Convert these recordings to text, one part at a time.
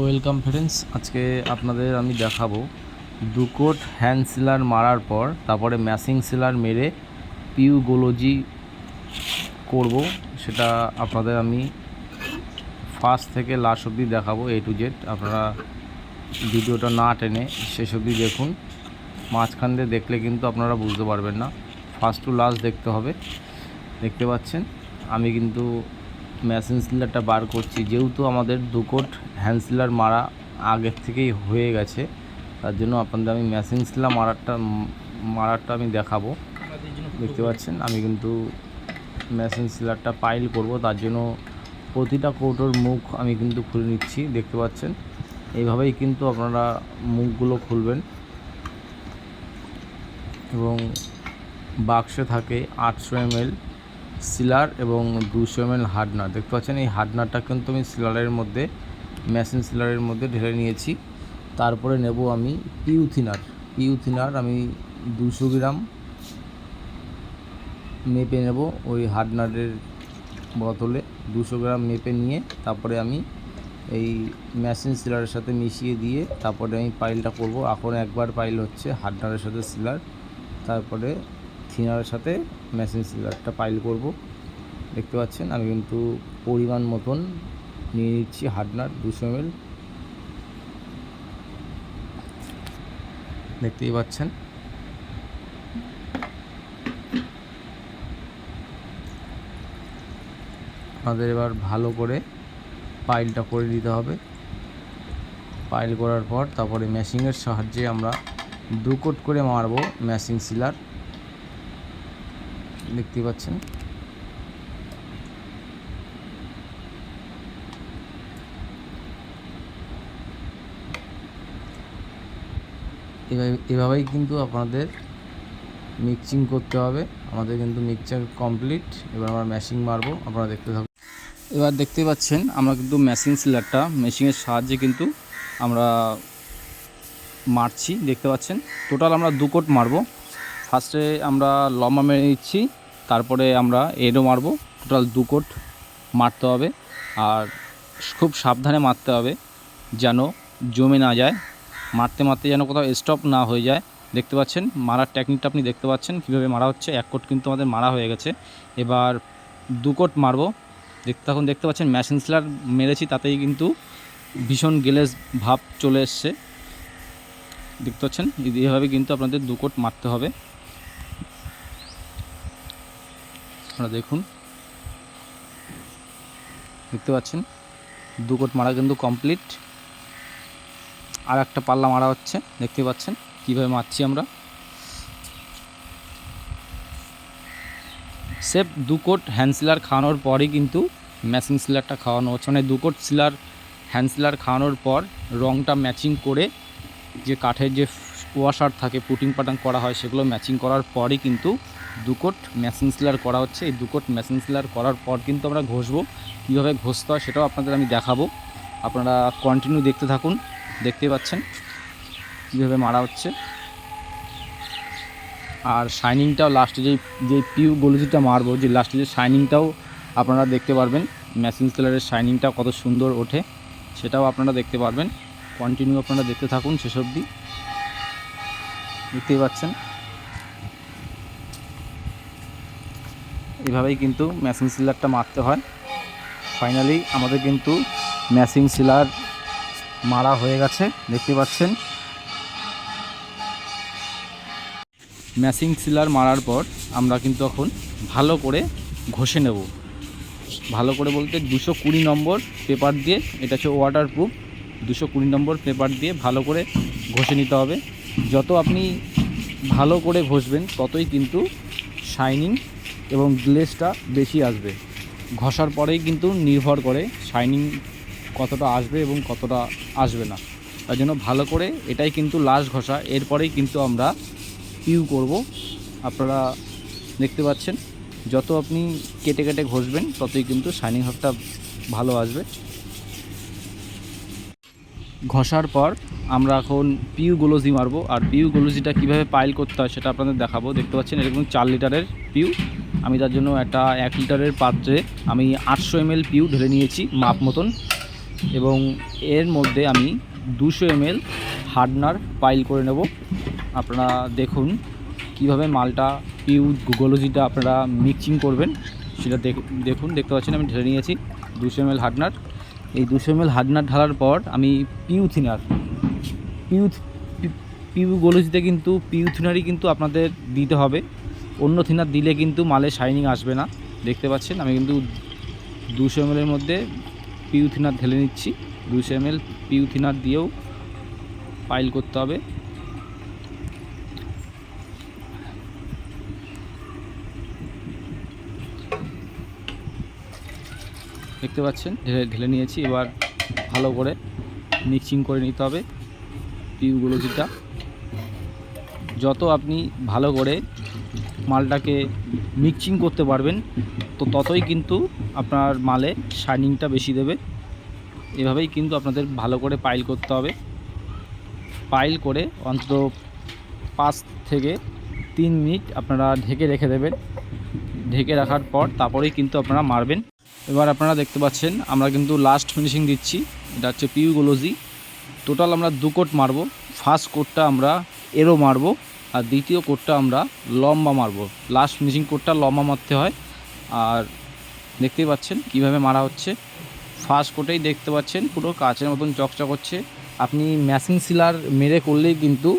Welcome friends, আজকে আপনাদের আমি দেখাবো দুকোট হ্যান্ড সিলার মারার পর, তারপরে ম্যাসিং সিলার মেরে পিউ গোলজি করব, সেটা আপনাদের আমি ফার্স্ট থেকে লাস্ট অবধি দেখাবো এ টু জেড আপনারা ভিডিওটা না টেনে শেষ অবধি দেখুন, মাঝখান দিয়ে দেখলে কিন্তু আপনারা বুঝতে পারবেন না। ফার্স্ট টু লাস্ট দেখতে হবে, দেখতে পাচ্ছেন? আমি কিন্তু মেশিন সিলারটা বার করছি। যেহেতু আমাদের দুকোট হ্যান্ড সিলার মারা আগের থেকেই হয়ে গেছে, তার জন্য আপনাদের আমি মেশিন সিলার মারারটা মারারটা আমি দেখাবো। দেখতে পাচ্ছেন? আমি কিন্তু মেশিন সিলারটা পাইল করব, তার জন্য প্রতিটা কৌটোর মুখ আমি কিন্তু খুলে নিচ্ছি, দেখতে পাচ্ছেন? এইভাবেই কিন্তু আপনারা মুখগুলো খুলবেন। এবং বাক্সে থাকে আটশো এমএল সিলার এবং দুশো এমএল হার্ডনার। দেখতে পাচ্ছেন, এই হার্ডনারটা কিন্তু আমি সিলারের মধ্যে, মেশিন সিলারের মধ্যে ঢেলে নিয়েছি। তারপরে নেব আমি পিউথিনার। পিউথিনার আমি দুশো গ্রাম মেপে নেব ওই হার্ডনারের বোতলে দুশো গ্রাম মেপে নিয়ে তারপরে আমি এই মেশিন সিলারের সাথে মিশিয়ে দিয়ে তারপরে আমি পাইলটা করব। এখন একবার পাইল হচ্ছে হার্ডনারের সাথে সিলার। তারপরে থিনারের সাথে মেশিন সিলারটা পাইল করব। দেখতে পাচ্ছেন, আমি কিন্তু পরিমাণ মতন নিয়ে নিচ্ছি হার্ডনার দুশো এমএল দেখতেই পাচ্ছেন। আমাদের এবার ভালো করে পাইলটা করে দিতে হবে। পাইল করার পর তারপরে মেশিনের সাহায্যে আমরা দু কোট করে মারবো ম্যাশিং সিলার দেখতে পাচ্ছেন। এভাবে, এভাবেই কিন্তু আপনাদের মিক্সিং করতে হবে। আমাদের কিন্তু মিক্সচার কমপ্লিট এবার আমরা ম্যাশিং মারবো। আপনারা দেখতে থাকুন। এবার দেখতে পাচ্ছেন, আমরা কিন্তু মেশিন সিলারটা মেশিনের সাহায্যে কিন্তু আমরা মারছি। দেখতে পাচ্ছেন টোটাল আমরা দু কোট মারবো। ফার্স্টে আমরা লম্বা মেরে নিচ্ছি, তারপরে আমরা এডও মারবো। টোটাল দু কোট মারতে হবে, আর খুব সাবধানে মারতে হবে যেন জমে না যায়। মারতে মারতে যেন কোথাও স্টপ না হয়ে যায়। দেখতে পাচ্ছেন, মারার টেকনিকটা আপনি দেখতে পাচ্ছেন, কীভাবে মারা হচ্ছে। এক কোট কিন্তু আমাদের মারা হয়ে গেছে। এবার দু কোট মারবো। দেখতে এখন দেখতে পাচ্ছেন মেশিন সিলার মেরেছি, তাতেই কিন্তু ভীষণ গেলেস ভাব চলে এসছে। দেখতে পাচ্ছেন এইভাবে কিন্তু আপনাদের দু কোট মারতে হবে। আপনারা দেখুন। দেখতে পাচ্ছেন? দু কোট মারা কিন্তু কমপ্লিট আর একটা পাল্লা মারা হচ্ছে, দেখতে পাচ্ছেন? কীভাবে মারছি আমরা? সেফ, দু কোট হ্যান্ড সিলার খাওয়ানোর পরই কিন্তু ম্যাচিং সিলারটা খাওয়ানো হচ্ছে। মানে দু কোট সিলার হ্যান্ড সিলার খাওয়ানোর পর রঙটা ম্যাচিং করে যে কাঠের যে ওয়াশার থাকে পুটিং পাটাং করা হয়, সেগুলো ম্যাচিং করার পরই কিন্তু দু মেশিন সিলার করা হচ্ছে। এই দুকোট মেশিন সিলার করার পর কিন্তু আমরা ঘষবো। কীভাবে ঘষতে হয় সেটাও আপনাদের আমি দেখাবো। আপনারা কন্টিনিউ দেখতে থাকুন। দেখতে পাচ্ছেন কীভাবে মারা হচ্ছে। আর শাইনিংটাও লাস্টে যেই যে পিউ গলুজিটা মারবো, যে লাস্টে যে শাইনিংটাও আপনারা দেখতে পারবেন। মেশিন সিলারের শাইনিংটা কত সুন্দর ওঠে, সেটাও আপনারা দেখতে পারবেন। কন্টিনিউ আপনারা দেখতে থাকুন শেষ অবধি। দেখতেই পাচ্ছেন। এভাবেই কিন্তু ম্যাচিং সিলারটা মারতে হয়। ফাইনালি আমাদের কিন্তু ম্যাচিং সিলার মারা হয়ে গেছে, দেখতে পাচ্ছেন। ম্যাচিং সিলার মারার পর আমরা কিন্তু এখন ভালো করে ঘষে নেব। ভালো করে বলতে দুশো কুড়ি নম্বর পেপার দিয়ে, এটা হচ্ছে ওয়াটার প্রুফ দুশো কুড়ি নম্বর পেপার দিয়ে ভালো করে ঘষে নিতে হবে। যত আপনি ভালো করে ঘষবেন, ততই কিন্তু শাইনিং এবং গ্লেসটা বেশি আসবে। ঘষার পরেই কিন্তু নির্ভর করে শাইনিং কতটা আসবে এবং কতটা আসবে না। তার জন্য ভালো করে এটাই কিন্তু লাস্ট ঘষা। এরপরেই কিন্তু আমরা পিউ করব। আপনারা দেখতে পাচ্ছেন, যত আপনি কেটে কেটে ঘষবেন, ততই কিন্তু শাইনিং ভাবটা ভালো আসবে। ঘষার পর আমরা এখন পিউ গোলজি মারবো। আর পিউ গোলজিটা কীভাবে পাইল করতে হয় সেটা আপনাদের দেখাবো। দেখতে পাচ্ছেন, এরকম চার লিটারের পিউ আমি তার জন্য একটা এক লিটারের পাত্রে আমি আটশো এমএল পিউ ঢেলে নিয়েছি মাপ মতন এবং এর মধ্যে আমি দুশো এমএল হার্ডনার পাইল করে নেব। আপনারা দেখুন কীভাবে মালটা পিউ গোলজিটা আপনারা মিক্সিং করবেন। সেটা দেখ- দেখুন, দেখতে পাচ্ছেন আমি ঢেলে নিয়েছি দুশো এমএল হার্ডনার। এই দুশো এমএল হার্ডনার ঢালার পর আমি পিউ থিনার। পিউ পিউ গোলজিতে কিন্তু পিউ থিনারই কিন্তু আপনাদের দিতে হবে। অন্য থিনার দিলে কিন্তু মালে শাইনিং আসবে না। দেখতে পাচ্ছেন, আমি কিন্তু দুশো এমএলের মধ্যে পিউ থিনার ঢেলে নিচ্ছি। দুশো এমএল পিউ থিনার দিয়েও পাইল করতে হবে। দেখতে পাচ্ছেন, ঢেলে ঢেলে নিয়েছি। এবার ভালো করে মিক্সিং করে নিতে হবে পিউগুলো যেটা। যত আপনি ভালো করে মালটাকে মিক্সিং করতে পারবেন, তো ততই কিন্তু আপনার মালে শাইনিংটা বেশি দেবে। এভাবেই কিন্তু আপনাদের ভালো করে পাইল করতে হবে। পাইল করে অন্তত পাঁচ থেকে তিন মিনিট আপনারা ঢেকে রেখে দেবেন। ঢেকে রাখার পর তারপরেই কিন্তু আপনারা মারবেন। এবার আপনারা দেখতে পাচ্ছেন, আমরা কিন্তু লাস্ট ফিনিশিং দিচ্ছি। এটা হচ্ছে পিউগোলজি টোটাল আমরা দু কোট মারবো। ফার্স্ট কোটটা আমরা এরো মারবো। আর দ্বিতীয় কোটটা আমরা লম্বা মারবো। লাস্ট ফিনিশিং কোটটা লম্বা মারতে হয়। আর দেখতেই পাচ্ছেন কীভাবে মারা হচ্ছে। ফার্স্ট কোটেই দেখতে পাচ্ছেন পুরো কাচের মতন চকচক হচ্ছে। আপনি ম্যাসিং সিলার মেরে করলেই কিন্তু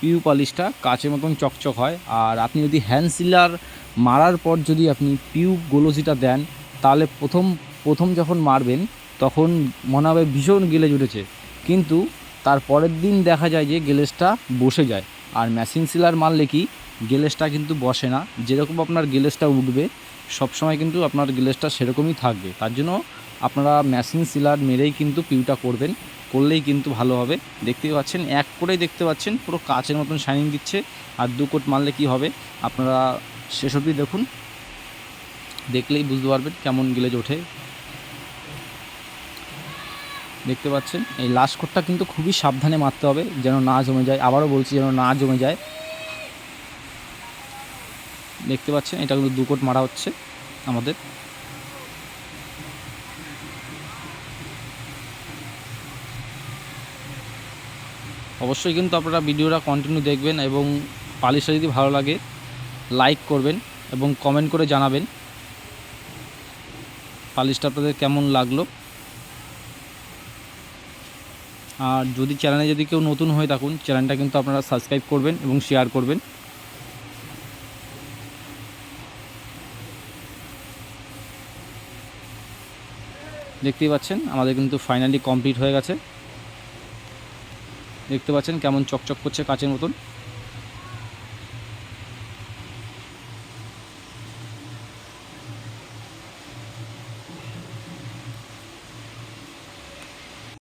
পিউ পলিশটা কাচের মতন চকচক হয়। আর আপনি যদি হ্যান্ড সিলার মারার পর যদি আপনি পিউ গোলসিটা দেন, তাহলে প্রথম প্রথম যখন মারবেন, তখন মনে হবে ভীষণ গেলেজ উঠেছে কিন্তু তার পরের দিন দেখা যায় যে গেলেজটা বসে যায়। আর মেশিন সিলার মারলে কি গেলেজটা কিন্তু বসে না। যেরকম আপনার গেলেজটা উঠবে, সবসময় কিন্তু আপনার গেলেজটা সেরকমই থাকবে। তার জন্য আপনারা মেশিন সিলার মেরেই কিন্তু পিউটা করবেন, করলেই কিন্তু ভালো হবে। দেখতেই পাচ্ছেন, এক করেই দেখতে পাচ্ছেন, পুরো কাচের মতন শাইনিং দিচ্ছে। আর দু কোট মারলে কি হবে, আপনারা অবধি দেখুন, দেখলেই বুঝতে পারবেন কেমন গেলেজ ওঠে। দেখতে পাচ্ছেন। এই লাস্ট কোটটা কিন্তু খুবই সাবধানে মারতে হবে, যেন না জমে যায়। আবারও বলছি, যেন না জমে যায়। দেখতে পাচ্ছেন, এটা কিন্তু দু কোট মারা হচ্ছে আমাদের। অবশ্যই কিন্তু আপনারা ভিডিওটা কন্টিনিউ দেখবেন এবং পালিশটা যদি ভালো লাগে লাইক করবেন এবং কমেন্ট করে জানাবেন। পালিশটা আপনাদের কেমন লাগল? আর যদি চ্যানেলে যদি কেউ নতুন হয়ে থাকুন চ্যানেলটা কিন্তু আপনারা সাবস্ক্রাইব করবেন এবং শেয়ার করবেন। দেখতেই পাচ্ছেন, আমাদের কিন্তু ফাইনালি কমপ্লিট হয়ে গেছে। দেখতে পাচ্ছেন কেমন চকচক করছে কাচের মতন।